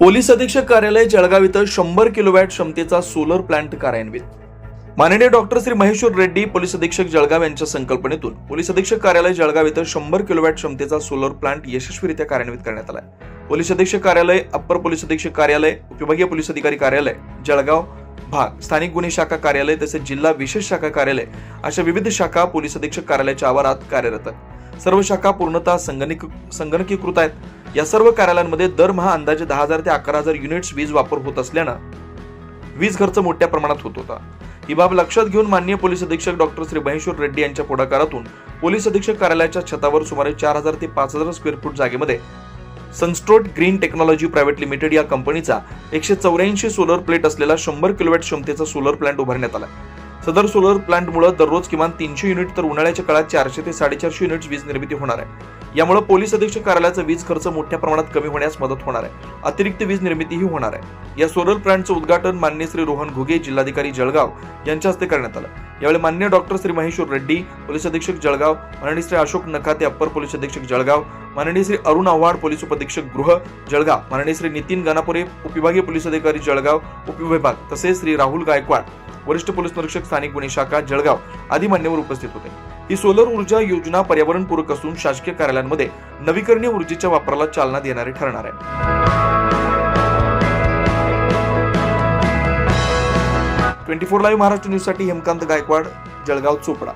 Police अधीक्षक कार्यालय जळगाव इथं शंभर किलोवॅट क्षमतेचा सोलर प्लांट कार्यान्वित. माननीय डॉक्टर श्री महेश्वर रेड्डी पोलीस अधीक्षक जळगाव यांच्या संकल्पनेतून पोलीस अधीक्षक कार्यालय जळगाव इथं शंभर किलोवॅट क्षमतेचा सोलर प्लांट यशस्वीरित्या कार्यान्वित करण्यात आलाय. पोलीस अधीक्षक कार्यालय अप्पर पोलीस अधीक्षक कार्यालय उपविभागीय पोलीस अधिकारी कार्यालय जळगाव भाग स्थानिक गुन्हे शाखा कार्यालय तसेच जिल्हा विशेष शाखा कार्यालय अशा विविध शाखा पोलीस अधीक्षक कार्यालयाच्या आवारात कार्यरत आहेत. सर्व शाखा पूर्णतः संगणकीकृत आहेत. या सर्व कार्यालयांमध्ये दरमहा अंदाजे दहा हजार ते अकरा हजार युनिट्स वीज वापर होत असल्यानं वीज खर्च मोठ्या प्रमाणात होत होता. ही बाब लक्षात घेऊन माननीय पोलीस अधीक्षक डॉक्टर श्री महेश्वर रेड्डी यांच्या पुढाकारातून पोलीस अधीक्षक कार्यालयाच्या छतावर सुमारे चार हजार ते पाच हजार स्क्वेअर फूट जागेमध्ये सनस्ट्रोट ग्रीन टेक्नॉलॉजी प्रायव्हेट लिमिटेड या कंपनीचा एकशे चौऱ्याऐंशी सोलर प्लेट असलेला शंभर किलोवॅट क्षमतेचा सोलर प्लांट उभारण्यात आला. सदर सोलर प्लांटमुळे दररोज किमान तीनशे युनिट तर उन्हाळ्याच्या काळात चारशे ते साडेचारशे युनिट्स वीज निर्मिती होणार आहे. यामुळे पोलीस अधीक्षक कार्यालयाचा वीज खर्च मोठ्या प्रमाणात कमी होण्यास मदत होणार आहे. अतिरिक्त वीज निर्मितीही होणार आहे. या सोलर प्लांटचं उद्घाटन मान्य श्री रोहन घुगे जिल्हाधिकारी जळगाव यांच्या हस्ते करण्यात आलं. यावेळी मान्य डॉक्टर श्री महेश्वर रेड्डी पोलीस अधीक्षक जळगाव माननीय श्री अशोक नखाते अप्पर पोलीस अधीक्षक जळगाव माननीय श्री अरुण आव्हाड पोलीस उपअधीक्षक गृह जळगाव माननीय श्री नितीन गानापुरे उपविभागीय पोलीस अधिकारी जळगाव उपविभाग तसेच श्री राहुल गायकवाड वरिष्ठ पोलीस निरीक्षक स्थानिक गुन्हे शाखा जळगाव आदी मान्यवर उपस्थित होते. ही सोलर ऊर्जा योजना पर्यावरणपूरक असून शासकीय कार्यालयांमध्ये नवीकरणीय ऊर्जेच्या वापराला चालना देणारी ठरणार आहे. ट्वेंटी फोर लाईव्ह महाराष्ट्र न्यूजसाठी हेमकांत गायकवाड जळगाव चोपडा.